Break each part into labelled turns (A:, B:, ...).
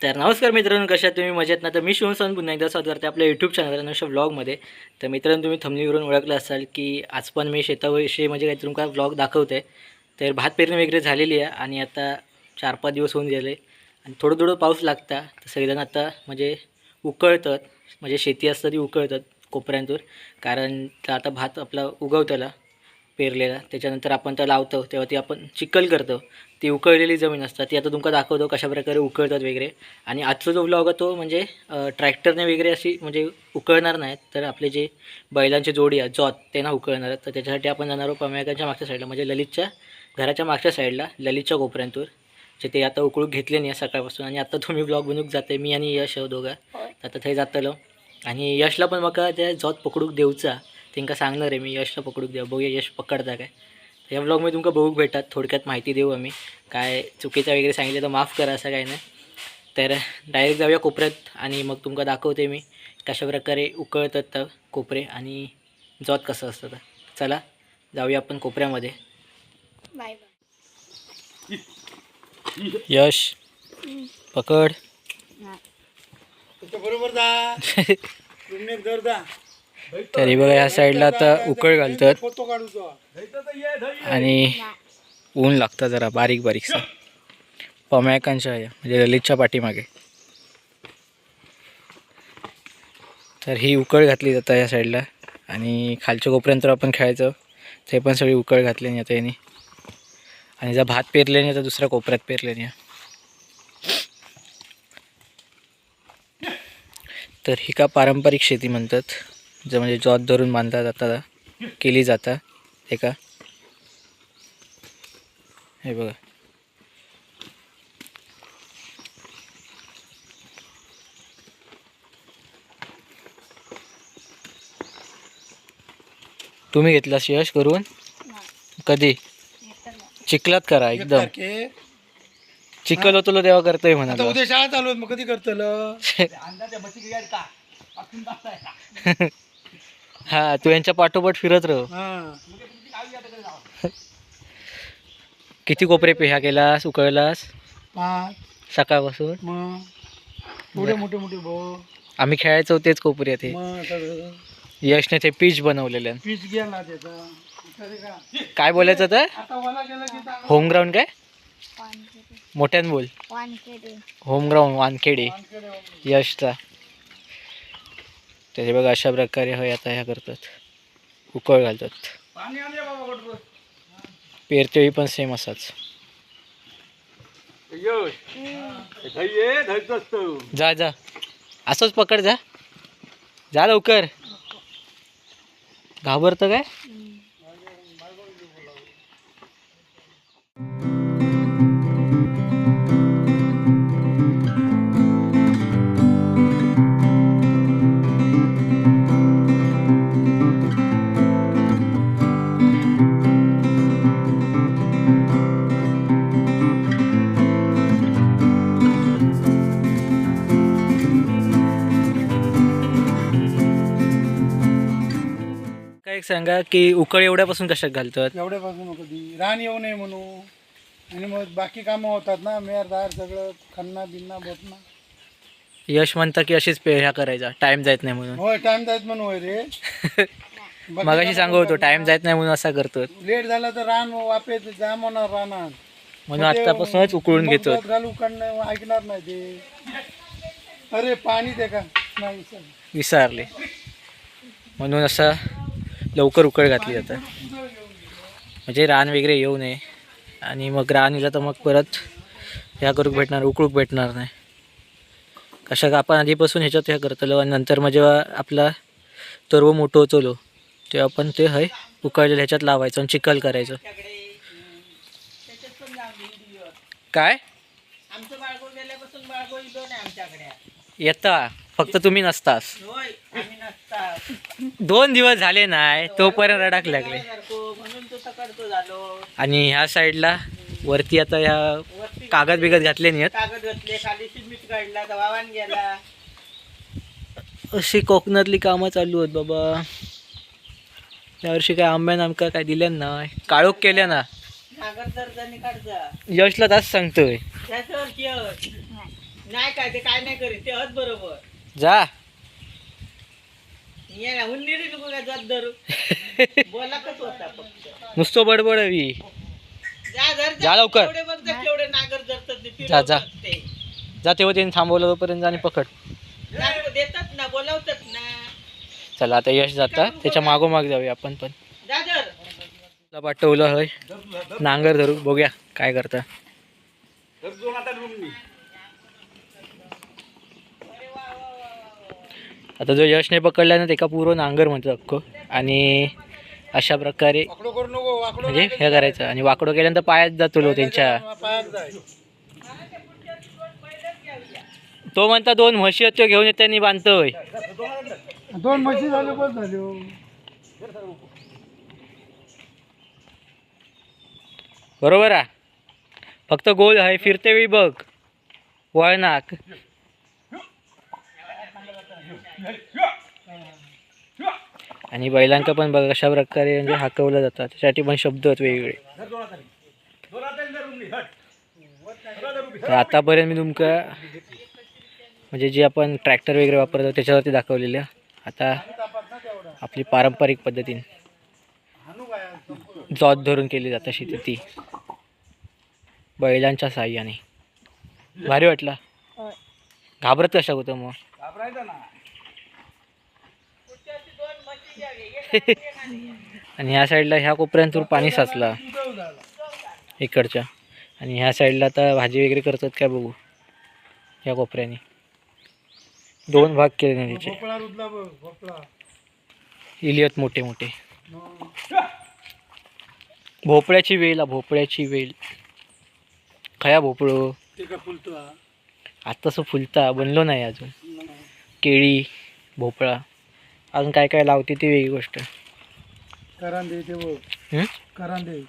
A: तर नमस्कार मित्रांनो कशा तुम्ही मजेत ना? तर मी शिवसन पुन्हा एकदा स्वागत करते आपल्या यूट्यूब चॅनल अशा व्लॉगमध्ये तर मित्रांनो तुम्ही थमनीवरून ओळखलं असाल की आज पण मी शेताविषयी म्हणजे काहीतरी तुमका व्लॉग दाखवते तर भात पेरणी वगैरे झालेली आहे आणि आता चार पाच दिवस होऊन गेले आणि थोडं थोडं पाऊस लागता. तर सगळेजण आता म्हणजे उकळतात. म्हणजे शेती असतं ती उकळतात कोपऱ्यांतून. कारण तर आता भात आपला उगवताला. पेरलेला. त्याच्यानंतर आपण त्या लावतो तेव्हा ती आपण चिखल करतो. ती उकळलेली जमीन असतात ती आता तुमका दाखवतो कशा प्रकारे उकळतात वगैरे. आणि आजचा जो ब्लॉग आहे तो म्हणजे ट्रॅक्टरने वगैरे अशी म्हणजे उकळणार नाहीत. तर आपले जे बैलांचे जोडी आहे जॉत ते ना उकळणार आहेत. तर त्याच्यासाठी आपण जाणार आहोत पम्याकांच्या मागच्या साईडला म्हणजे ललितच्या घराच्या मागच्या साईडला ललितच्या कोपऱ्यांतून. जे ते आता उकळून घेतले नाही सकाळपासून. आणि आता तुम्ही ब्लॉग बनवूक जाते मी आणि यश दोघं. तर आता थंय जातलो. आणि यशला पण म्हाका त्या जॉत पकडूक देऊचा. तेंका सांगणार आहे मी यशला पकडूक द्या बघूया यश पकडता काय. तर या ब्लॉगमध्ये तुमका बघूक भेटतात थोडक्यात माहिती देऊ आम्ही. काय चुकीचं वगैरे सांगितलं तर माफ करा असं काही नाही. तर डायरेक्ट जाऊया कोपऱ्यात आणि मग तुमका दाखवते मी कशा प्रकारे उकळतात तर कोपरे आणि जॉत कसं असतं तर. चला जाऊया आपण कोपऱ्यामध्ये.
B: बाय
A: यश पकड.
C: बरोबर
A: तर हे बघा ह्या साईडला आता उकळ घालतात. आणि ऊन लागतं जरा बारीक बारीकसा. पमॅकांच्या आहे म्हणजे ललितच्या पाठीमागे. तर ही उकळ घातली जातं या साईडला. आणि खालच्या कोपर्यंत आपण खेळायचं. ते पण सगळी उकळ घातली नाही आता यांनी. आणि जर भात पेरले नाही तर दुसऱ्या कोपऱ्यात पेरले नाही तर ही का पारंपरिक शेती म्हणतात? जे म्हणजे जॉत धरून बांधला जाता केली जाता हे का? हे बघा. तुम्ही घेतलास यश करून? कधी? चिखलात करा एकदम. चिखल होतो तेव्हा करतोय म्हणा
C: उद्या शाळा चालू मग कधी करतलं?
A: हा तू यांच्या पाठोपाठ फिरत राह.
C: हा.
A: किती कोपरे पेहा केलास उकळलास?
C: पाच.
A: सकाळपासून?
C: मग. एवढे मोठे मोठे भाऊ.
A: आम्ही खेळायचो तेच कोपरे ते.
C: मग सगळं
A: यशने ते पीच बनवलेले.
C: पीच गेला त्याचा. तरी का?
A: काय बोलायचं तर
C: आता मला गेलं की चांगलं
A: होम ग्राउंड काय?
B: वानखेडे
A: मोठ्यान बोल.
B: वानखेडे.
A: Home ground Wankhede. यशचा. त्याचे बघा अशा प्रकारे होय आता ह्या करतात. उकळ घालतात. पेरतेही पण सेम असाच. जा जा. असंच पकड जा. जा लवकर. घाबरतं काय? सांगा की उकळ एवढ्यापासून कशात घालतात?
C: एवढ्यापासून कधी रान येऊ नये म्हणून आणि मग बाकी कामं होतात ना मेर दार सगळं खन्ना बिन्ना बोटना.
A: यश म्हणता की अशीच पे ह्या करायचा टाइम जात नाही म्हणून.
C: होय टाइम जायत म्हणून होय रे. बाकी
A: मगाशी
C: कामं
A: सांगू होतो
C: होतात
A: टाइम
C: ना.
A: जात नाही म्हणून असा करतो
C: लेट झालं तर रान वापे जाम होणार रानात.
A: म्हणून आतापासूनच उकळून
C: मग
A: घेतो
C: घालू काढणं ऐकणार नाही ते. अरे पाणी दे का? नाही सर.
A: विसारले. म्हणून असं लवकर उकळ घातली जातं म्हणजे रान वगैरे येऊ नये. आणि मग रान येलं तर मग परत ह्या करूक भेटणार उकळूक भेटणार नाही. कशा का आपण आधीपासून ह्याच्यात ह्या करतलो आणि नंतर मग जेव्हा आपला तरव मोठं होतलो तेव्हा आपण ते हय उकळलेलं ह्याच्यात लावायचं आणि चिखल करायचं. काय? येता. फक्त तुम्ही नसतास. दोन दिवस झाले नाही तोपर्यंत रडाक लागले. आणि ह्या साईडला वरती आता ह्या कागद बिगद घातले नाहीत अशी कोकणातली कामं चालू आहेत बाबा. यावर्षी काय आंब्यान आमका काय दिल्या नाही. काळोख केल्या ना. यशला तास सांगतोय.
D: नाही काय ते काय नाही करीत ते बरोबर.
A: जा
D: ये ना उन्नीरी नको काय जात धरू बोला कस होता फक्त
A: नुसतं बडबड हवी
D: जा
A: लवकर.
D: जा.
A: जा, जा.
D: फिरवतात ते.
A: जा तेव्हा त्यांनी थांबवलं तोपर्यंत आणि पकड.
D: देतात ना बोलावतात ना.
A: चला आता यश जाता. त्याच्या मागोमाग जाऊया आपण पण. पाठवलं होय. नांगर धरू बघूया काय करता. आता जो यशने पकडला ना त्याका पूर्ण नांगर म्हणतो अख्खं. आणि अशा प्रकारे
C: वाकडो करू नको वाकडो
A: म्हणजे हे करायचं. आणि वाकडं केल्यानंतर पायात जातो लो त्यांच्या. तो म्हणता दोन म्हशी त्यो घेऊन येत त्यांनी बांधतोय
C: दोन म्हशी झाले बस झाले. हो.
A: बरोबर आहे फक्त गोल आहे फिरते वेळी बघ. वळनाक आणि बैलांका पण बघ अशा प्रकारे म्हणजे हाकवलं जातात त्यासाठी पण शब्द आहेत वेगवेगळे. तर आतापर्यंत मी तुमका म्हणजे जे आपण ट्रॅक्टर वगैरे वापरतो त्याच्यावरती दाखवलेलं. आता आपली पारंपरिक पद्धतीने? जॉत धरून केली जाते शेती ती. बैलांच्या साह्याने. भारी वाटला. घाबरत कशा होतं मग
C: घाबरायचं ना
A: आणि ह्या साईडला ह्या कोपऱ्यांतून पाणी साचला. इकडच्या. आणि ह्या साईडला आता भाजी वगैरे करतात काय बघू. ह्या कोपऱ्याने. दोन भाग केले नाही त्याचे. इलियत मोठे मोठे. भोपळ्याची वेल भोपळ्याची वेल. खया भोपळो.
C: ते का फुलतो.
A: आता तसं फुलता बनलो नाही अजून. केळी भोपळा. अजून काय काय लावते ती वेगळी गोष्ट.
C: करांदे ते बघ.
A: हं?
C: करांदे.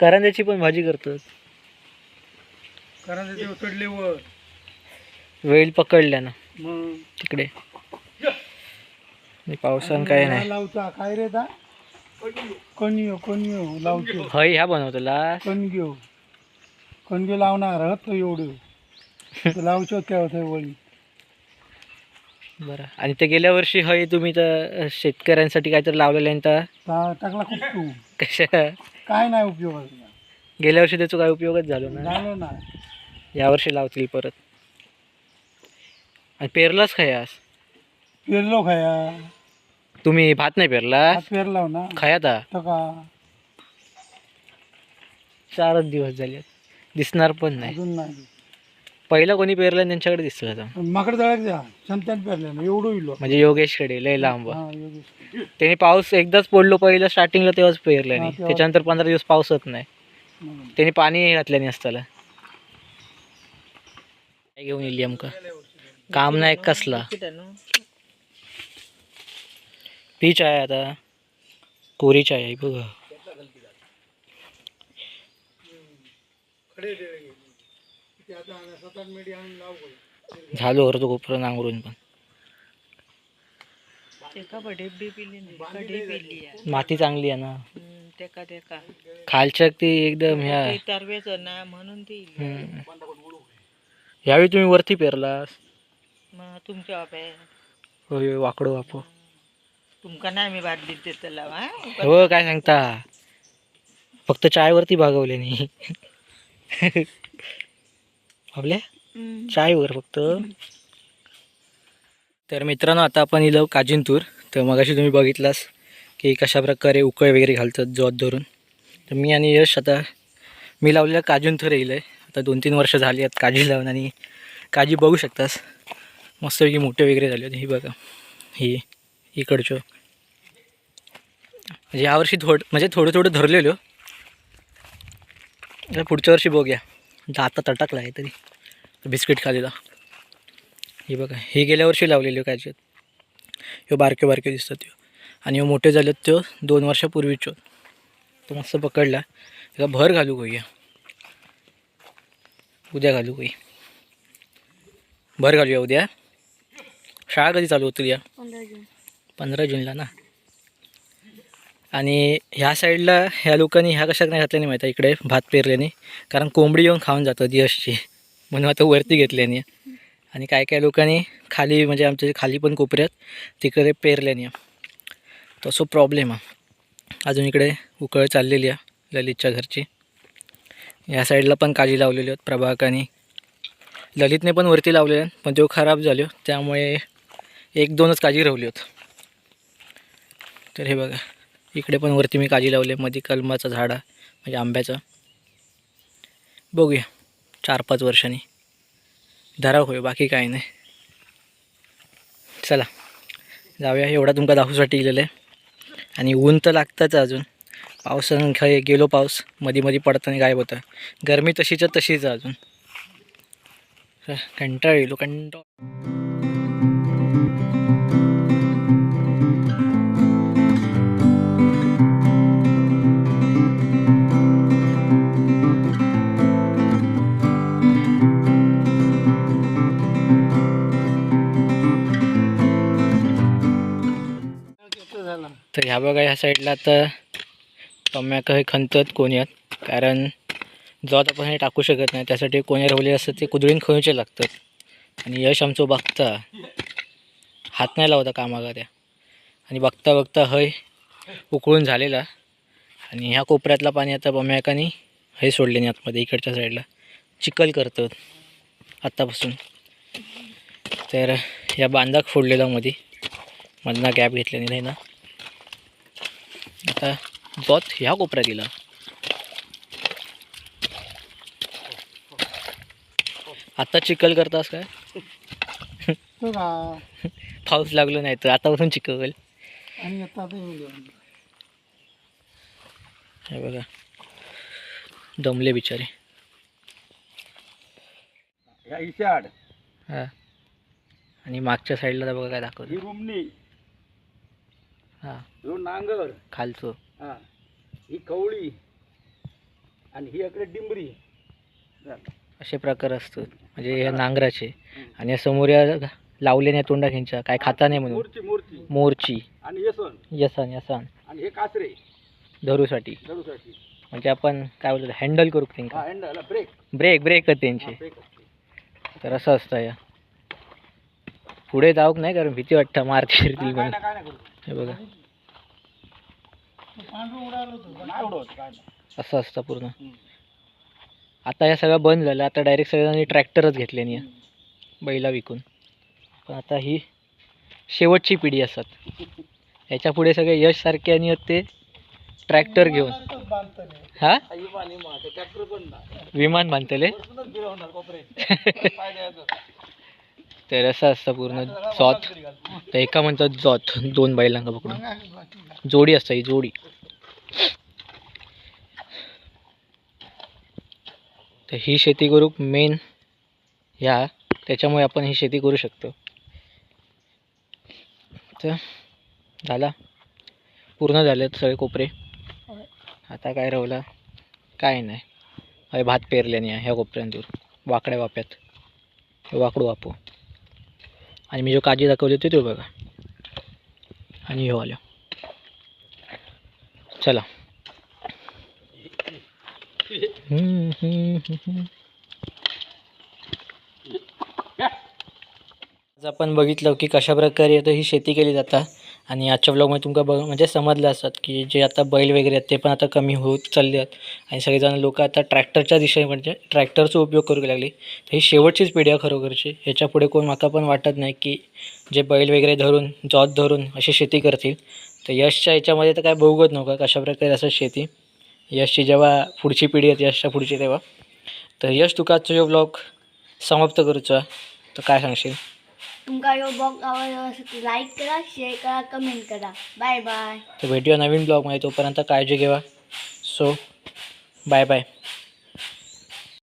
A: करांद्याची पण भाजी करतात
C: करांदे ते चढले वर.
A: वेल पकडल्या ना.
C: मग.
A: तिकडे. आणि पावसान काय नाही.
C: लावता. काय रे ता कणियो कणियो लावतो.
A: हय ह्या बनवतला
C: कणग्यो कणग्यो लावणार हत तो एवढं. ते लावचो काय होतं वळी.
A: बरं. आणि ते गेल्या वर्षी हय तुम्ही तर शेतकऱ्यांसाठी काहीतरी लावलेलं आहे तर
C: ता- टाकला खूप तू.
A: कशा?
C: काय नाही उपयोग
A: गेल्या वर्षी त्याचा काय उपयोगच झालो ना
C: झालं ना
A: यावर्षी लावतील परत. आणि पेरलाच खयास
C: पेरलो खाया
A: तुम्ही भात नाही पेरला?
C: हात पेरलाव ना.
A: खयाता
C: तर का?
A: चारच दिवस झाले. दिसणार पण नाही.
C: अजून नाही.
A: पहिला कोणी पेरलं त्यांच्याकडे दिसतं आता?
C: माकडे जळक द्या. संत्यात पेरले ना एवढं इलो.
A: म्हणजे योगेशकडे लय लांब.
C: हा योगेश.
A: त्याने पाऊस एकदाच पडलो पहिलं स्टार्टिंगला तेव्हाच पेरल्याने
C: हा, तेव्हा.
A: त्याच्यानंतर पंधरा दिवस पाऊसच नाही.
C: म्हणून.
A: त्याने पाणी घातल्याने असताला काय घेऊन येईल आमका काम नाही कसला? पीच आहे आता. कोरी चाय आहे बघ.
C: ते आता आणा, सात आठ मिनिट आणून लाव गं.
A: झालो होतो कोपरं नांगरून पण. माती चांगली आहे ना.
D: तेका तेका
A: खालच्या ती एकदम ह्या
D: ते तरवेच ना म्हणून ती
A: हम्म. यावेळी तुम्ही वरती पेरलास.
D: मग तुमच्या बाप आहे.
A: होय होय, वाकडं वापो.
D: तुमका नाही मी बादली देत लावा
A: हो? काय सांगता? फक्त चायवरती भागवले नाही आपल्या चायवर फक्त. तर मित्रांनो आता आपण इलो काजिंतूर. तर मगाशी तुम्ही बघितलास की कशा प्रकारे उकळ वगैरे घालतात जोत धरून. तर मी आणि यश आता मी लावलेलं काजूंतूर येईल आहे आता दोन तीन वर्ष झाली आहेत काजी लावून आणि काजी बघू शकतास. मस्तपैकी मोठे वगैरे झाले आहेत. ही बघा ही इकडचं. म्हणजे यावर्षी थोडं म्हणजे थोडं थोडं धरलेलो. पुढच्या वर्षी बघूया. दाता तटकला आहे तरी. बिस्किट खालेला हे बघा हे गेल्या वर्षी लावलेले कायचे ह्यो बारके बारके दिसतात ह्यो आणि ह्यो मोठे झालेत त्यो दोन वर्षापूर्वीच्यो तो मस्त पकडला. त्याला भर घालू गया उद्या घालू गई भर घालूया उद्या. शाळा कधी चालू होतील या?
B: पंधरा
A: जूनला ना? आणि ह्या साईडला ह्या लोकांनी ह्या कशात नाही घातल्याने माहीत आहे इकडे? भात पेरल्याने. कारण कोंबडी येऊन खाऊन जातात दिवसची. म्हणून आता वरती घेतल्याने. आणि काय काय लोकांनी खाली म्हणजे आमच्या खाली पण कोपऱ्यात तिकडे पेरल्याने. तसो प्रॉब्लेम आहे. अजून इकडे उकळ चाललेली आहे ललितच्या घरची. या साईडला पण काजी लावलेली आहेत प्रभाकाने ललितने पण वरती लावलेल्या आहेत पण तो खराब झालो. त्यामुळे एक दोनच काजी राहिली होत तर हे बघा. इकडे पण वरती मी काजी लावले मध्ये कलमाचं झाड म्हणजे आंब्याचं. बघूया चार पाच वर्षांनी. धराव होय बाकी काही नाही. चला जाऊया. एवढा तुमका दाखवूसाठी इलेलं. आहे आणि ऊन तर लागतंच अजून. पावसानं खाय गेलो पाऊस. मध्ये मध्ये पडताना गायब होतं. गरमी तशीच्या तशीच अजून. कंटाळ येलो कंटाळ. ह्या बघा ह्या साईडला आता पम्या हे खणतात कोण्यात. कारण जॉत आपण हे टाकू शकत नाही त्यासाठी कोण्या रवले असतात ते कुदळीन खणूचे लागतात. आणि यश आमचं बघता. हात नाही लावता कामाला त्या. आणि बघता बघता हय उकळून झालेला. आणि ह्या कोपऱ्यातला पाणी आता बम्याकानी हे सोडले नाही आतमध्ये इकडच्या साईडला चिखल करतात आत्तापासून तर या बांधाक फोडलेला मध्ये मधला गॅप घेतल्याने नाही ना. आता जॉत ह्या कोपऱ्यात गेला. आता चिखल करतास काय? पाऊस लागलो नाही तर आतापासून चिखल.
C: आणि आता.
A: हे बघा. दमले बिचारे. हा. आणि मागच्या साईडला तर बघा काय
E: ही
A: दाखवलं
E: ह्यो नांगर.
A: खालचं.
E: हा. ही कवळी आणि ही इकडे डिंबरी.
A: असे प्रकार असतात. म्हणजे ह्या नांगराचे. आणि या समोर या लावले नाही तोंडा खिंचा काय खाता नाही म्हणून.
E: मूर्ती मूर्ती
A: मोरची.
E: आणि येसन.
A: यसान यसान.
E: आणि हे कासरे.
A: धरूसाठी. म्हणजे आपण काय बोलतो हँडल करू त्यांना.
E: हँडल ब्रेक
A: ब्रेक ब्रेक त्यांचे.
E: ब्रेक
A: तर असं असतं या. पुढे जाऊक नाही कारण भीती वाटतं मार करतील
E: काय
A: म्हणून.
E: ना काय नाही करू.
A: हे बघा. असं असतं पूर्ण. आता या सगळं बंद झालं आता डायरेक्ट सगळ्यांनी ट्रॅक्टरच घेतले नाही बैला विकून. पण आता ही शेवटची पिढी असतात. याच्यापुढे सगळे यश सारखे आणि ते ट्रॅक्टर घेऊन. हा? विमान बांधतले?
E: वरतूनच
A: तर असं असतं पूर्ण जॉत. तर एका म्हणतात जॉत दोन बैलांना पकडून. जोडी असतं ही जोडी. तर ही शेती करू मेन ह्या त्याच्यामुळे आपण ही शेती करू शकतो. तर झाला. पूर्ण झालेत सगळे कोपरे. आता काय राहिला काय नाही. अरे भात पेरल्याने ह्या कोपऱ्यांतून वाकड्या वाप्यात. वाकडू वापू. आणि मी जो काजी दाखवली होती तो बघा. आणि हो आलं चला. हम्म, हम्म, हम्म. आज आपण बघितलं की कशा प्रकारे आता ही शेती केली जातात. आणि आजच्या ब्लॉगमध्ये तुमका बघ म्हणजे समजलं असतात की जे आता बैल वगैरे आहेत ते पण आता कमी होत चालले आहेत. आणि सगळेजण लोक आता ट्रॅक्टरच्या दिशेने म्हणजे ट्रॅक्टरचा उपयोग करू लागले. तर ही शेवटचीच पिढी आहे खरोखरची. ह्याच्या पुढे कोण माका पण वाटत नाही की जे बैल वगैरे धरून जॉत धरून अशी शेती करतील. तर यशच्या याच्यामध्ये तर काय बघूच नव्हतं कशाप्रकारे असं शेती. यशची जेव्हा पुढची पिढी आहे यशच्या पुढची तेव्हा. तर यश तुका आजचा जो ब्लॉग समाप्त करूचा. तर काय सांगशील?
B: तुमका यो ब्लॉग आवडला लाईक करा शेअर करा कमेंट करा. बाय बाय
A: तर भेटूया नवीन ब्लॉगमध्ये तोपर्यंत काळजी घेवा. So bye bye